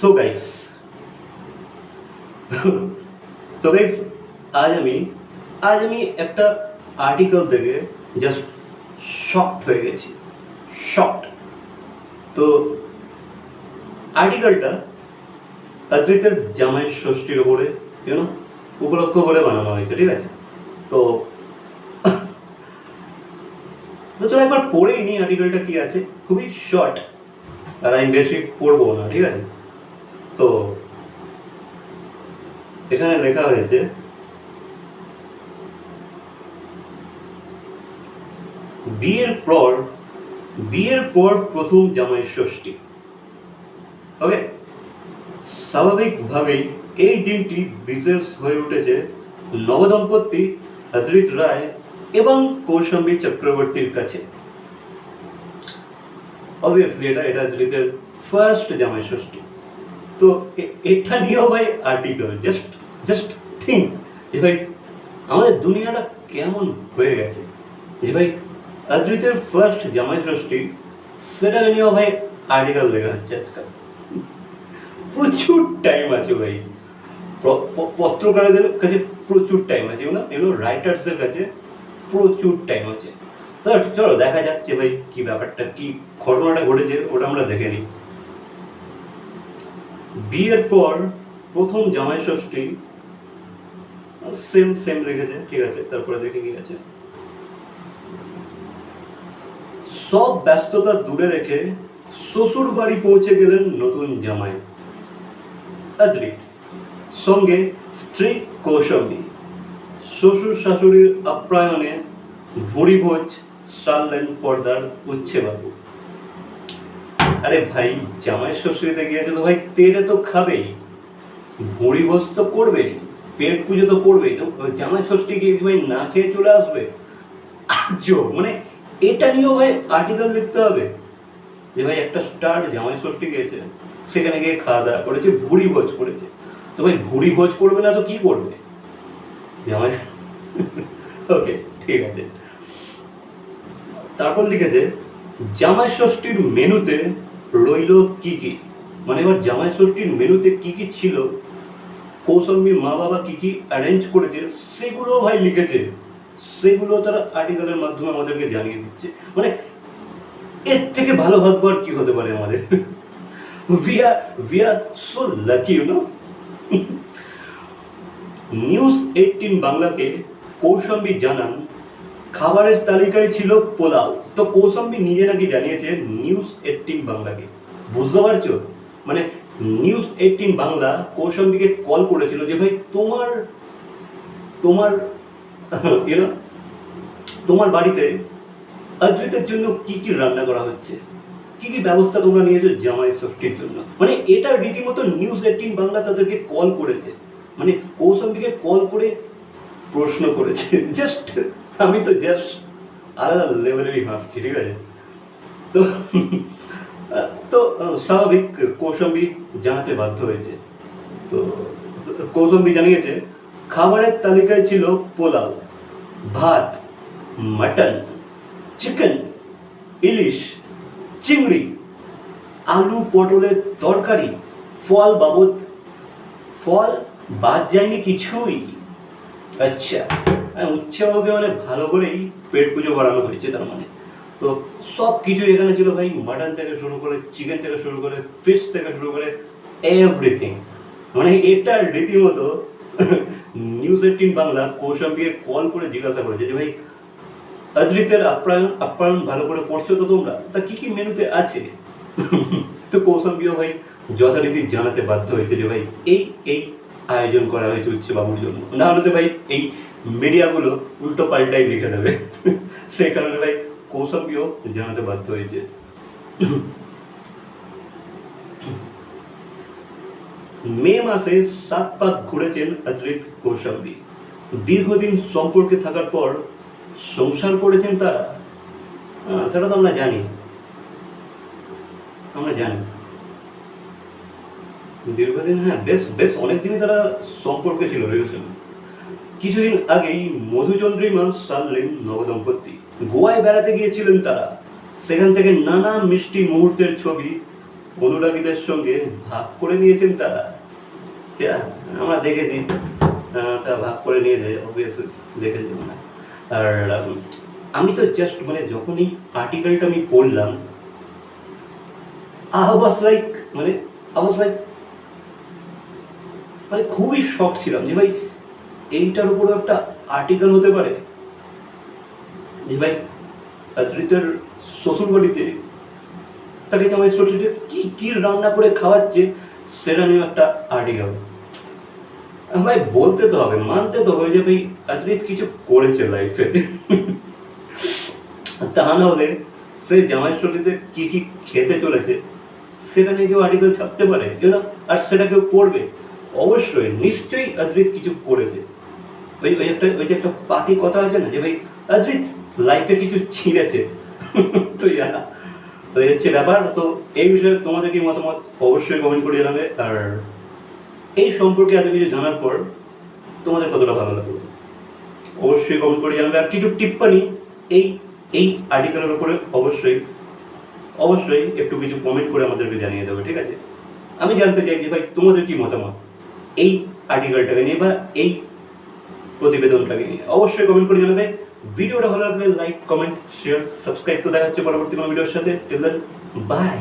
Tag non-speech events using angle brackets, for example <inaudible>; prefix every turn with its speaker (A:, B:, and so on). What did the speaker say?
A: So guys <laughs> তো guys আজ আমি আজ আমি একটা আর্টিকেল দেখে জাস্ট শকড হয়ে গেছি। শকড তো আর্টিকেলটা অদ্রিতের জামাই ষষ্ঠীর ওপরে ইউনো উপলক্ষ করে বানানো হয়েছে, ঠিক আছে? তো <laughs> তো চলো একবার পড়েই নি আর্টিকেলটা কি আছে। খুবই শর্ট আর আমি বেশি পড়ব না, ঠিক আছে? তো এখানে লেখা হয়েছে, বিয়ের পর বিয়ের পর প্রথম জামাই ষষ্ঠী। ওকে স্বাভাবিকভাবেই এই দিনটি বিশেষ হয়ে উঠেছে নবদম্পতি অদ্রিত রায় এবং কৌশম্বী চক্রবর্তীর কাছে। অবভিয়াসলি এটা এটা অদ্রিতের ফার্স্ট জামাই ষষ্ঠী। তো এটা নিয়েও ভাই আর্টিকেল জাস্ট জাস্ট থিঙ্ক যে ভাই আমাদের দুনিয়াটা কেমন হয়ে গেছে। যে ভাই অদ্রিতের ফার্স্ট জামাই ষষ্ঠী সেটা নিয়েও ভাই আর্টিকেল লেখা হচ্ছে আজকাল। প্রচুর টাইম আছে ভাই। পত্রকারদের কাছে প্রচুর টাইম আছে না এগুলো রাইটার্সদের কাছে প্রচুর টাইম আছে। চলো, দেখা যাক যে ভাই কি ব্যাপারটা, কি ঘটনাটা ঘটেছে, ওটা আমরা দেখে নিই। বিয়ের পর প্রথম জামাই ষষ্ঠী সেম সেম রেখেছে, ঠিক আছে, তারপরে দেখে কি আছে। সব ব্যস্ততা দূরে রেখে শ্বশুর বাড়ি পৌঁছে গেলেন নতুন জামাই সঙ্গে স্ত্রী কৌশম্বী। শ্বশুর শাশুড়ির আপ্যায়নে ভুড়ি ভোজ সারলেন পর্দার উচ্ছে বাবু আরে ভাই, জামাই শ্বশুরিতে গিয়েছে তো ভাই, তেলে তো খাবেই। ভুড়ি ভোজ তো করবেই পেট পুজো তো করবেই। তো জামাই ষষ্ঠী গিয়ে ভাই না খেয়ে চলে আসবে? আজও মানে এটা নিয়েও ভাই আর্টিকেল লিখতে হবে। যে ভাই একটা স্টার জামাই ষষ্ঠী গিয়েছে, সেখানে গিয়ে খাওয়া দাওয়া করেছে, ভুড়ি ভোজ করেছে। তো ভাই ভুড়ি ভোজ করবে না তো কি করবে? জামাই <laughs> ওকে ঠিক আছে। তারপর লিখেছে, জামাই ষষ্ঠীর মেনুতে রইল কি কি? মানে এবার জামাই ষষ্ঠীর মেনুতে কি কি ছিল? কৌশম্বীর মা বাবা কি কি অ্যারেঞ্জ করেছে? সেগুলো ভাই লিখেছে। সেগুলো তারা আর্টিকেলের মাধ্যমে আমাদেরকে জানিয়ে দিচ্ছে। মানে এর থেকে ভালো ভাগ্য আর কি হতে পারে আমাদের? We are we are so lucky you know news eighteen বাংলাকে কৌশম্বী জানান খাবারের তালিকায় ছিল পোলাও। তো কৌশম্বি নিজে নাকি জানিয়েছে নিউজ এইটিন বাংলাকে। বুঝতে পারছ? মানে নিউজ এইটিন বাংলা কৌশম্বিকে কল করেছিল যে, ভাই, তোমার তোমার তোমার বাড়িতে অদ্রিতের জন্য কি কি রান্না করা হচ্ছে? কি কি ব্যবস্থা তোমরা নিয়েছো জামাই ষষ্ঠীর জন্য? মানে এটা রীতিমতো নিউজ এইটিন বাংলা তাদেরকে কল করেছে। মানে কৌশম্বীকে কল করে প্রশ্ন করেছে। <laughs> জাস্ট আমি তো জাস্ট আলাদা লেভেলেরই হাসছি ঠিক আছে? তো তো, স্বাভাবিক কৌশম্বী জানাতে বাধ্য হয়েছে। তো, কৌশম্বী জানিয়েছে, খাবারের তালিকায় ছিল পোলাও, ভাত, মাটন চিকেন ইলিশ, চিংড়ি, আলু পটলের তরকারি, ফল বাবদ, ফল বাদ যায়নি কিছুই। আচ্ছা। হ্যাঁ, উচ্ছেবাবুকে মানে ভালো করেই পেট পুজো বাড়ানো হয়েছে তার মানে। তো সব কিছু এখানে ছিল ভাই মাটন থেকে শুরু করে চিকেন থেকে শুরু করে ফিশ থেকে শুরু করে এভরিথিং মানে এটা রীতিমতো <laughs> নিউজ এইটিন বাংলা কৌশম্বীকে কল করে জিজ্ঞাসা করেছে যে ভাই অদ্রিতের আপ্যায়ন আপ্যায়ন ভালো করে করছ তো তোমরা? তা কি কি মেনুতে আছে? <laughs> তো কৌশম্বীও ভাই যথারীতি জানাতে বাধ্য হয়েছে যে ভাই এই এই আয়োজন করা হয়েছে উচ্চ বাবুর জন্য। না হলে তো ভাই এই মিডিয়াগুলো উল্টো পাল্টাই লিখে দেবে। সেই কারণে ভাই কৌশম্বীও জানাতে বাধ্য হয়েছে। মে মাসে সাত পাক ঘুরেছেন অদ্রিত কৌশম্বী দীর্ঘদিন সম্পর্কে থাকার পর সংসার করেছেন তারা। সেটা তো আমরা জানি। আমরা জানি। দীর্ঘদিন হ্যাঁ বেশ বেশ অনেকদিনই তারা সম্পর্কে ছিল রিলেশন কিছুদিন আগেই মধুচন্দ্রিমা সারলেন নবদম্পতি গোয়ায় বেড়াতে গিয়েছিলেন তারা। সেখান থেকে নানা মিষ্টি মুহূর্তের ছবি অনুরাগীদের সঙ্গে ভাগ করে নিয়েছেন তারা। Yeah, আমরা দেখেছি আহ, তা ভাগ করে নিয়ে যায় অবভিয়াসলি দেখেছি আমরা। আর আমি তো জাস্ট মানে যখন এই আর্টিকেলটা আমি পড়লাম আই ওয়াজ লাইক মানে আই ওয়াজ লাইক মানে খুবই শখ ছিলাম যে ভাই, এইটার উপরে একটা আর্টিকেল হতে পারে? যে ভাই অদ্রিতের শ্বশুর বাড়িতে তাকে জামাই শ্বশুরকে কি কি রান্না করে খাওয়াচ্ছে, সেটা নিয়ে একটা আর্টিকেল ভাই, বলতে তো হবে, মানতে তো হবে যে ভাই অদ্রিত কিছু করেছে লাইফে তা না হলে সে জামাই শ্বশুরদের কি কি খেতে চলেছে, সেটা নিয়ে কেউ আর্টিকেল ছাপতে পারে না আর সেটা কেউ পড়বে। অবশ্যই, নিশ্চয়ই অদ্রিত কিছু করেছে। ওই ওই একটা, ওই যে একটা পাতি কথা আছে না যে ভাই অদ্রিত লাইফে কিছু ছিঁড়েছে। <laughs> তো ইয়া, তো এই হচ্ছে ব্যাপার। তো এই বিষয়ে তোমাদের কি মতামত? অবশ্যই কমেন্ট করে জানাবে। আর এই সম্পর্কে এত কিছু জানার পর তোমাদের কতটা ভালো লাগবে অবশ্যই কমেন্ট করে জানাবে। আর কিছু টিপ্পণী এই এই আর্টিকেলের উপরে অবশ্যই অবশ্যই একটু কিছু কমেন্ট করে আমাদেরকে জানিয়ে দেবে, ঠিক আছে? আমি জানতে চাই যে ভাই, তোমাদের কি মতামত? এই আর্টিকেলটাকে নিয়ে বা এই প্রতিবেদনটাকে নিয়ে। অবশ্যই কমেন্ট করে জানাবে। ভিডিওটা ভালো লাগলে লাইক কমেন্ট শেয়ার সাবস্ক্রাইব তো দেখা হচ্ছে পরবর্তী কোনো ভিডিওর সাথে। Till by